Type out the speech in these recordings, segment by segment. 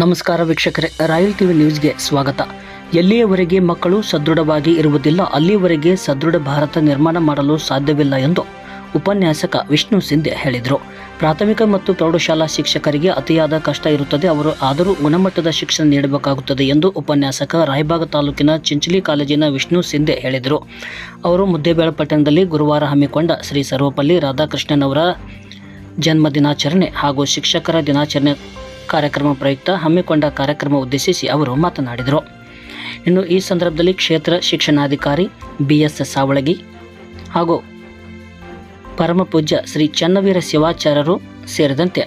ನಮಸ್ಕಾರ ವೀಕ್ಷಕರೇ, royal TV ನ್ಯೂಸ್ಗೆ ಸ್ವಾಗತ. ಎಲ್ಲಿಯವರೆಗೆ ಮಕ್ಕಳು ಸದೃಢವಾಗಿ ಇರುವುದಿಲ್ಲ ಅಲ್ಲಿಯವರೆಗೆ ಸದೃಢ ಭಾರತ ನಿರ್ಮಾಣ ಮಾಡಲು ಸಾಧ್ಯವಿಲ್ಲ ಎಂದು ಉಪನ್ಯಾಸಕ ವಿಷ್ಣು ಸಿಂಧೆ ಹೇಳಿದರು. ಪ್ರಾಥಮಿಕ ಮತ್ತು ಪ್ರೌಢಶಾಲಾ ಶಿಕ್ಷಕರಿಗೆ ಅತಿಯಾದ ಕಷ್ಟ ಇರುತ್ತದೆ, ಅವರು ಆದರೂ ಗುಣಮಟ್ಟದ ಶಿಕ್ಷಣ ನೀಡಬೇಕಾಗುತ್ತದೆ ಎಂದು ಉಪನ್ಯಾಸಕ ರಾಯಬಾಗ ತಾಲೂಕಿನ ಚಿಂಚಲಿ ಕಾಲೇಜಿನ ವಿಷ್ಣು ಸಿಂಧೆ ಹೇಳಿದರು. ಅವರು ಮುದ್ದೇಬೇಳಪಟ್ಟಣದಲ್ಲಿ ಗುರುವಾರ ಹಮ್ಮಿಕೊಂಡ ಶ್ರೀ ಸರ್ವಪಲ್ಲಿ ರಾಧಾಕೃಷ್ಣನ್ ಅವರ ಜನ್ಮ ದಿನಾಚರಣೆ ಹಾಗೂ ಶಿಕ್ಷಕರ ದಿನಾಚರಣೆ ಕಾರ್ಯಕ್ರಮ ಪ್ರಯುಕ್ತ ಹಮ್ಮಿಕೊಂಡ ಕಾರ್ಯಕ್ರಮ ಉದ್ದೇಶಿಸಿ ಅವರು ಮಾತನಾಡಿದರು. ಇನ್ನು ಈ ಸಂದರ್ಭದಲ್ಲಿ ಕ್ಷೇತ್ರ ಶಿಕ್ಷಣಾಧಿಕಾರಿ ಬಿ ಎಸ್ ಸಾವಳಗಿ ಹಾಗೂ ಪರಮಪೂಜ್ಯ ಶ್ರೀ ಚನ್ನವೀರ ಶಿವಾಚಾರ್ಯರು ಸೇರಿದಂತೆ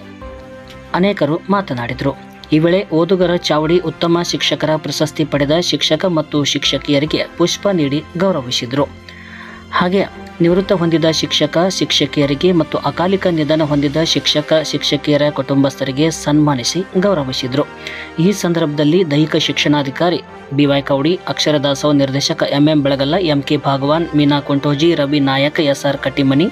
ಅನೇಕರು ಮಾತನಾಡಿದರು. ಈ ವೇಳೆ ಓದುಗರ ಚಾವಡಿ ಉತ್ತಮ ಶಿಕ್ಷಕರ ಪ್ರಶಸ್ತಿ ಪಡೆದ ಶಿಕ್ಷಕ ಮತ್ತು ಶಿಕ್ಷಕಿಯರಿಗೆ ಪುಷ್ಪ ನೀಡಿ ಗೌರವಿಸಿದರು. ಹಾಗೆ ನಿವೃತ್ತ ಹೊಂದಿದ ಶಿಕ್ಷಕ, ಶಿಕ್ಷಕಿಯರಿಗೆ ಮತ್ತು ಅಕಾಲಿಕ ನಿಧನ ಹೊಂದಿದ ಶಿಕ್ಷಕ, ಶಿಕ್ಷಕಿಯರ ಕುಟುಂಬಸ್ಥರಿಗೆ ಸನ್ಮಾನಿಸಿ ಗೌರವಿಸಿದರು. ಈ ಸಂದರ್ಭದಲ್ಲಿ ದೈಹಿಕ ಶಿಕ್ಷಣಾಧಿಕಾರಿ ಬಿವೈ ಕೌಡಿ ಅಕ್ಷರ ದಾಸೋಹ ನಿರ್ದೇಶಕ M M Belagalla, M K Bhagwan, Meena Kontoji, Ravi Nayak, S R Kattimani,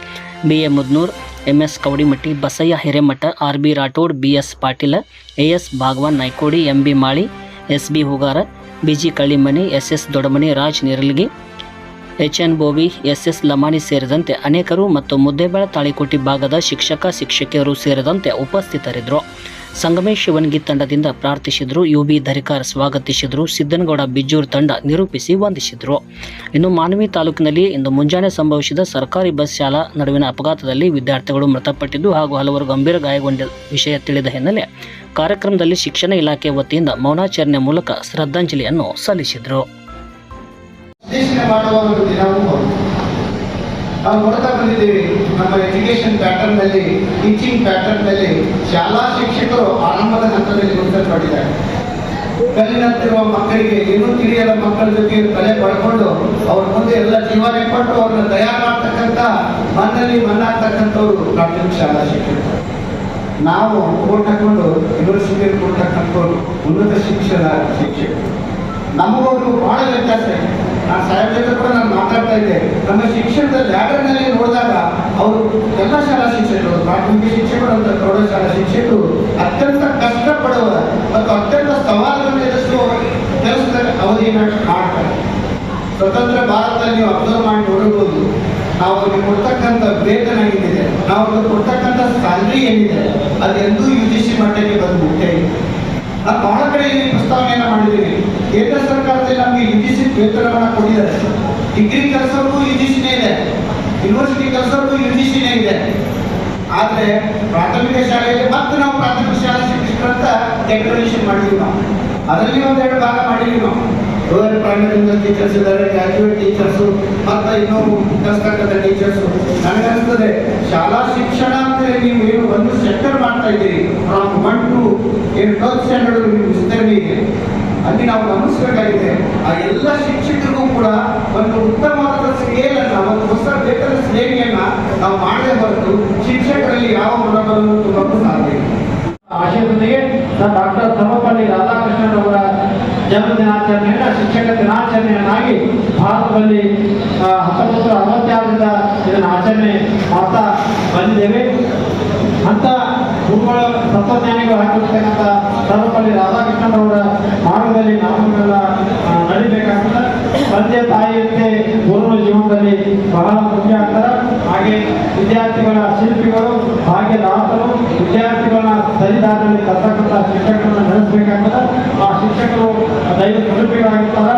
B A Mudnur, M S Kaudimatti, Basayya Hiremath R B Rathod, B S Patil, A S Bhagwan Naykodi, M B Mali S B Hugar, B G Kallimani S Dodamani Raj Niralgi H N Bovi S S Lamani ಸೇರಿದಂತೆ ಅನೇಕರು ಮತ್ತು ಮುದ್ದೇಬಾಳ ತಾಳಿಕೋಟಿ ಭಾಗದ ಶಿಕ್ಷಕ, ಶಿಕ್ಷಕಿಯರು ಸೇರಿದಂತೆ ಉಪಸ್ಥಿತರಿದ್ದರು. ಸಂಗಮೇಶ್ ಶಿವನ್ಗಿ ತಂಡದಿಂದ ಪ್ರಾರ್ಥಿಸಿದ್ರು U B Dharikar ಸ್ವಾಗತಿಸಿದ್ರು, ಸಿದ್ದನಗೌಡ ಬಿಜ್ಜೂರ್ ತಂಡ ನಿರೂಪಿಸಿ ವಂದಿಸಿದ್ರು. ಇನ್ನು ಮಾನವಿ ತಾಲೂಕಿನಲ್ಲಿ ಇಂದು ಮುಂಜಾನೆ ಸಂಭವಿಸಿದ ಸರ್ಕಾರಿ ಬಸ್ ಶಾಲಾ ನಡುವಿನ ಅಪಘಾತದಲ್ಲಿ ವಿದ್ಯಾರ್ಥಿಗಳು ಮೃತಪಟ್ಟಿದ್ದು ಹಾಗೂ ಹಲವರು ಗಂಭೀರ ಗಾಯಗೊಂಡ ವಿಷಯ ತಿಳಿದ ಹಿನ್ನೆಲೆ ಕಾರ್ಯಕ್ರಮದಲ್ಲಿ ಶಿಕ್ಷಣ ಇಲಾಖೆ ವತಿಯಿಂದ ಮೌನಾಚರಣೆ ಮೂಲಕ ಶ್ರದ್ಧಾಂಜಲಿಯನ್ನು ಸಲ್ಲಿಸಿದರು. ವಿಶ್ಲೇಷಣೆ ಮಾಡುವ ಒಂದು ದಿನವೂ ನಾವು ನೋಡ್ತಾ ಬಂದಿದ್ದೀವಿ, ನಮ್ಮ ಎಜುಕೇಶನ್ ಪ್ಯಾಟರ್ನ್ನಲ್ಲಿ ಟೀಚಿಂಗ್ ಪ್ಯಾಟರ್ನ್ನಲ್ಲಿ ಶಾಲಾ ಶಿಕ್ಷಕರು ಆರಂಭದ ಹಂತದಲ್ಲಿ ಗುರುತಿಸಲ್ಪಟ್ಟಿದ್ದಾರೆ ಕಲಿನಂತಿರುವ ಮಕ್ಕಳಿಗೆ ಏನೂ ತಿಳಿಯದ ಮಕ್ಕಳ ಜೊತೆ ತಲೆ ಪಡ್ಕೊಂಡು ಅವ್ರ ಮುಂದೆ ಎಲ್ಲ ಜೀವನ ಕೊಟ್ಟು ಅವ್ರನ್ನ ತಯಾರು ಮಾಡ್ತಕ್ಕಂಥ ಮಣ್ಣಲ್ಲಿ ಮಣ್ಣಾಗ್ತಕ್ಕಂಥವ್ರು ಪ್ರಾಥಮಿಕ ಶಾಲಾ ಶಿಕ್ಷಕರು. ನಾವು ಕೋಟ್ ಹಾಕೊಂಡು ಯೂನಿವರ್ಸಿಟಿಯಲ್ಲಿ ಕೊಡ್ತಕ್ಕಂಥವ್ರು ಉನ್ನತ ಶಿಕ್ಷಣ ಶಿಕ್ಷಕರು. ನಮಗೊಂದು ಬಹಳ ವ್ಯತ್ಯಾಸ ಇದೆ. ನಾನು ಸಾಹೇಬ್ ಜೊತೆ ಕೂಡ ನಾನು ಮಾತಾಡ್ತಾ ಇದ್ದೆ. ನಮ್ಮ ಶಿಕ್ಷಣದ ಲ್ಯಾಡರ್ನಲ್ಲಿ ನೋಡಿದಾಗ ಅವರು ಎಲ್ಲ ಶಾಲಾ ಶಿಕ್ಷಕರು, ಪ್ರಾಥಮಿಕ ಶಿಕ್ಷಕರು ಅಂತ ಪ್ರೌಢಶಾಲಾ ಶಿಕ್ಷಕರು ಅತ್ಯಂತ ಕಷ್ಟಪಡುವ ಮತ್ತು ಅತ್ಯಂತ ಸವಾಲುಗಳನ್ನು ಎದುರಿಸುವ ಕೆಲಸದಲ್ಲಿ ಅವಧಿಯನ್ನು ಮಾಡ್ತಾರೆ. ಸ್ವತಂತ್ರ ಭಾರತದಲ್ಲಿ ನೀವು ಅಬ್ಸರ್ವ್ ಮಾಡಿ ನೋಡಬಹುದು ನಾವು ಅವ್ರಿಗೆ ಕೊಡ್ತಕ್ಕಂಥ ವೇತನ ಏನಿದೆ, ನಾವು ಅವ್ರಿಗೆ ಕೊಡ್ತಕ್ಕಂಥ ಸ್ಯಾಲ್ರಿ ಏನಿದೆ ಅದೆಂದೂ ಯು ಜಿ ಸಿ ಮಟ್ಟಕ್ಕೆ ಬಂದು ಇದೆ ನಾನು ಬಹಳ ಕಡೆ ಈ ಪ್ರಸ್ತಾವನೆಯನ್ನು ಮಾಡಿದ್ದೀನಿ. ಕೇಂದ್ರ ಸರ್ಕಾರದಲ್ಲಿ ನಮಗೆ ಯು ಜಿ ಸಿ ವೇತನವನ್ನ ಕೊಟ್ಟಿದ್ದಾರೆ. ಡಿಗ್ರಿ ಕೆಲಸಕ್ಕೂ ಯು ಜಿ ಸಿನೇ ಇದೆ. ಯೂನಿವರ್ಸಿಟಿ ಕೆಲಸಕ್ಕೂ ಯು ಜಿ ಸಿನೇ ಇದೆ. ಆದರೆ ಪ್ರಾಥಮಿಕ ಶಾಲೆಯಲ್ಲಿ ಮತ್ತೆ ನಾವು ಪ್ರಾಥಮಿಕ ಶಾಲಾ ಶಿಕ್ಷಕರಂತ ಡೆಕ್ಲರೇಷನ್ ಮಾಡಿದ್ವಿ ನಾವು. ಅದರಲ್ಲಿ ಒಂದೆರಡು ಭಾಗ ಮಾಡಿದ್ವಿ ನಾವು. ಪ್ರೈಮರಿ ಟೀಚರ್ಸ್ ಇದ್ದಾರೆ ಗ್ರಾಜುಯೇಟ್ ಟೀಚರ್ಸು ಮತ್ತು ಇನ್ನೂ ಕಲಿಸ್ತಕ್ಕಂಥ ಟೀಚರ್ಸು ನನಗನ್ಸ್ತದೆ ಶಾಲಾ ಶಿಕ್ಷಣ ಅಂತ ನೀವು ಏನು ಒಂದು ಸೆಕ್ಟರ್ ಮಾಡ್ತಾ ಇದ್ದೀರಿ. ಫ್ರಮ್ ಒನ್ ಟು ಏನು ಟ್ವೆಲ್ತ್ ಸ್ಟ್ಯಾಂಡರ್ಡ್ ನೀವು ವಿಸ್ತರಣೆ ಇದೆ. ಅಲ್ಲಿ ನಾವು ಗಮನಿಸಬೇಕಾಗಿದೆ, ಆ ಎಲ್ಲ ಶಿಕ್ಷಕರಿಗೂ ಕೂಡ ಒಂದು ಉತ್ತಮವಾದ ಸ್ಕೇಲ್ ಅನ್ನ, ಒಂದು ಹೊಸ ವೇತನ ಶ್ರೇಣಿಯನ್ನ ನಾವು ಮಾಡದೆ ಹೊರತು ಶಿಕ್ಷಕರಲ್ಲಿ ಯಾವ ಮನೋಬಲವನ್ನು ತುಂಬಲು ಸಾಧ್ಯ ಆಶಯದೊಂದಿಗೆ ಡಾಕ್ಟರ್ ಸರ್ವಪಲ್ಲಿ ರಾಧಾಕೃಷ್ಣನ್ ಅವರ ಜನ್ಮ ದಿನಾಚರಣೆಯನ್ನ ಶಿಕ್ಷಕ ದಿನಾಚರಣೆಯನ್ನಾಗಿ ಭಾರತದಲ್ಲಿ ಹತ್ತೊಂಬತ್ತು ನೂರ ಅರವತ್ತಾರರಿಂದ ಇದನ್ನು ಆಚರಣೆ ಮಾಡ್ತಾ ಬಂದಿದ್ದೇವೆ. ಅಂತ ಗುರುಗಳ ತತ್ವಜ್ಞಾನಿಗಳು ಹಾಕಿರ್ತಕ್ಕಂಥ ಸರ್ವಪಲ್ಲಿ ರಾಧಾಕೃಷ್ಣನ್ ಅವರ ಮಾರ್ಗದಲ್ಲಿ ನಾವುಗಳೆಲ್ಲ ನಡಿಬೇಕಾಗ್ತದೆ. ತಂದೆ ತಾಯಿಯಂತೆ ಗುರುಗಳ ಜೀವನದಲ್ಲಿ ಬಹಳ ಮುಖ್ಯ ಆಗ್ತಾರೆ ಹಾಗೆ ವಿದ್ಯಾರ್ಥಿಗಳ ಶಿಲ್ಪಿಗಳು ಹಾಗೆ ದಾಸರು ವಿದ್ಯಾರ್ಥಿಗಳನ್ನ ಸರಿದಾರಿಯಲ್ಲಿ ತರ್ತಕ್ಕಂಥ ಶಿಕ್ಷಕರನ್ನ ನಡೆಸಬೇಕಾಗ್ತದೆ. ಆ ಶಿಕ್ಷಕರು ದೈವ ಶಿಲ್ಪಿಗಳಾಗಿರ್ತಾರೆ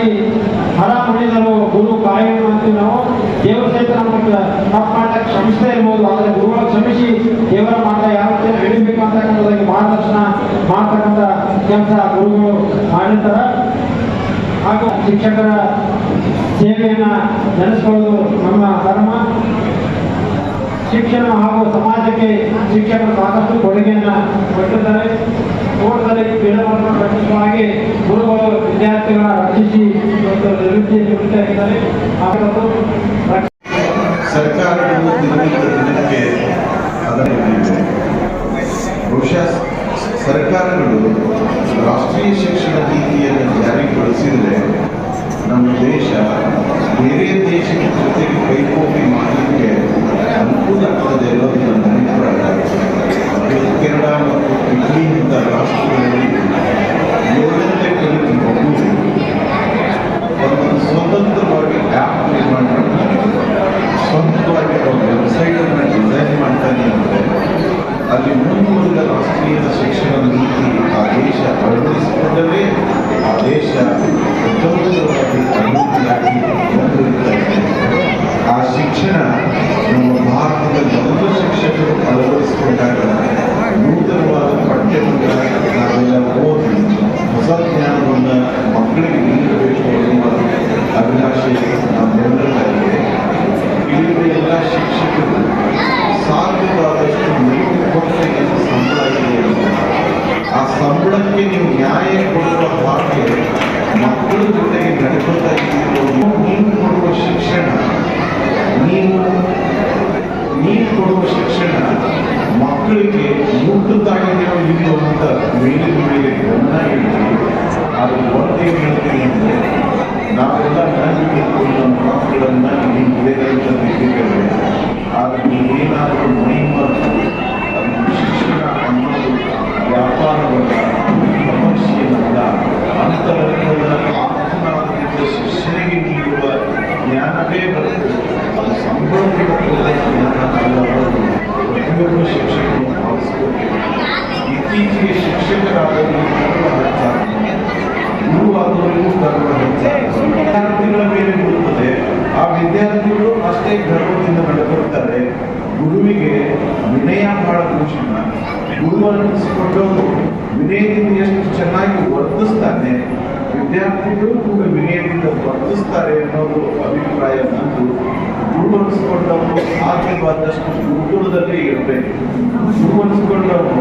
ಈ ಹರ ಮುಡಿದರು ಗುರು ಕಾಯಣ ಅಂತೀವಿ ನಾವು. ದೇವರ ಸಹಿತ ತಪ್ಪು ಮಾಡಕ್ಕೆ ಕ್ಷಮಿಸದೇ ಇರ್ಬೋದು. ಆದರೆ ಗುರುಗಳ ಕ್ಷಮಿಸಿ ದೇವರ ಮಾತ ಯಾವ ರೀತಿ ನಡಿಬೇಕು ಅಂತಕ್ಕಂಥದ್ದಕ್ಕೆ ಮಾರ್ಗದರ್ಶನ ಮಾಡ್ತಕ್ಕಂಥ ಕೆಲಸ ಗುರುಗಳು ಮಾಡಿರ್ತಾರೆ. ಹಾಗೂ ಶಿಕ್ಷಕರ ಸೇವೆಯನ್ನ ನೆನೆಸ್ಕೊಳ್ಳೋದು ನಮ್ಮ ಧರ್ಮ. ಶಿಕ್ಷಣ ಹಾಗೂ ಸಮಾಜಕ್ಕೆ ಶಿಕ್ಷಕರು ಸಾಕಷ್ಟು ಕೊಡುಗೆಯನ್ನ ಕೊಟ್ಟಿದ್ದಾರೆ. ತೋಟದಲ್ಲಿ ಗಿಡವನ್ನು ರಕ್ಷಿಸುವಾಗಿ ಗುರುಗಳು, ವಿದ್ಯಾರ್ಥಿಗಳ ರಕ್ಷಿಸಿ ಮತ್ತು ನಿವೃತ್ತಿ ನಿವೃತ್ತಿಯಾಗಿದ್ದಾರೆ ಹಾಗೂ ರಕ್ಷ- ಸರ್ಕಾರಗಳು ಬಹುಶಃ ಸರ್ಕಾರಗಳು ರಾಷ್ಟ್ರೀಯ ಶಿಕ್ಷಣ ನೀತಿಯನ್ನು ಜಾರಿಗೊಳಿಸಿದರೆ ನಮ್ಮ ದೇಶ ಬೇರೆ ದೇಶದ ಜೊತೆಗೆ ಕೈಕೋಪಿ ಮಾಡಲಿಕ್ಕೆ ಅಲ್ಲಿ ಮುಂದುವರಿದ ರಾಷ್ಟ್ರೀಯ ಶಿಕ್ಷಣ ನೀತಿ ಆ ದೇಶ ಅಳವಡಿಸಿಕೊಂಡರೆ ಆ ದೇಶ ಅಭಿವೃದ್ಧಿಯಾಗಿ ಆ ಶಿಕ್ಷಣ ನಮ್ಮ ಭಾರತದ ಎಲ್ಲ ಶಿಕ್ಷಕರು ಮಕ್ಕಳಿಗೆ ಮುಟ್ಟುತ್ತಾಗಿದೆಯೋ ಇಲ್ಲೋ ಅಂತ ಮೇಲಿನ ಮೇಲೆ ಗಮನ ಇಟ್ಟು ಅದು ಒಂದೇನು ಹೇಳ್ತೀನಿ ಅಂದರೆ ನಾವೆಲ್ಲ ನಂಬಿಕೆ ಇಟ್ಕೊಂಡು ನಮ್ಮ ಮಕ್ಕಳನ್ನ ಈ ವಿವೇಕಾನಂದ ಇಟ್ಟಿದ್ದೇವೆ ಆದರೆ ನೀವೇನಾದರೂ ಮೈ ಮರೆತು ಇತ್ತೀಚೆಗೆ ಶಿಕ್ಷಕರಾದವರು ಗರ್ವ ಹೆಚ್ಚಾಗಿದೆ ಗುರುವಾದವರಿಗೂ ಗರ್ವ ಹೆಚ್ಚಾಗಿದೆ ವಿದ್ಯಾರ್ಥಿಗಳ ಮೇಲೆ ಬರುತ್ತದೆ ಆ ವಿದ್ಯಾರ್ಥಿಗಳು ಅಷ್ಟೇ ಗರ್ವದಿಂದ ನಡೆದಿರುತ್ತಾರೆ ಗುರುವಿಗೆ ವಿನಯ ಬಹಳ ಭೂಷಣ ಗುರು ಅನ್ನಿಸಿಕೊಂಡವರು ವಿನಯದಿಂದ ಎಷ್ಟು ಚೆನ್ನಾಗಿ ವರ್ತಿಸ್ತಾನೆ, ವಿದ್ಯಾರ್ಥಿಗಳು ಕೂಡ ವಿನಯದಿಂದ ವರ್ತಿಸ್ತಾರೆ ಅನ್ನೋದು ಅಭಿಪ್ರಾಯ ನಂದು ಗುರು ಅನಿಸ್ಕೊಂಡವರು ಸಾಧ್ಯವಾದಷ್ಟು ಗುರುಕುಲದಲ್ಲೇ ಇರಬೇಕು. ಗುರು ಅನಿಸ್ಕೊಂಡವರು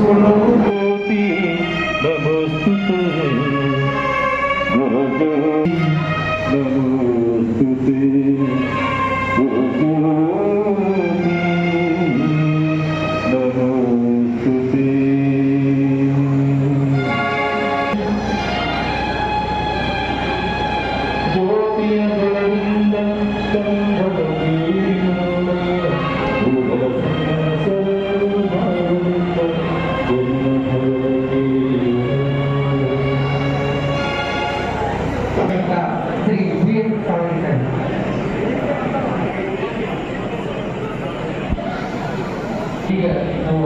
ಗುರು ಈಗ ನಾವು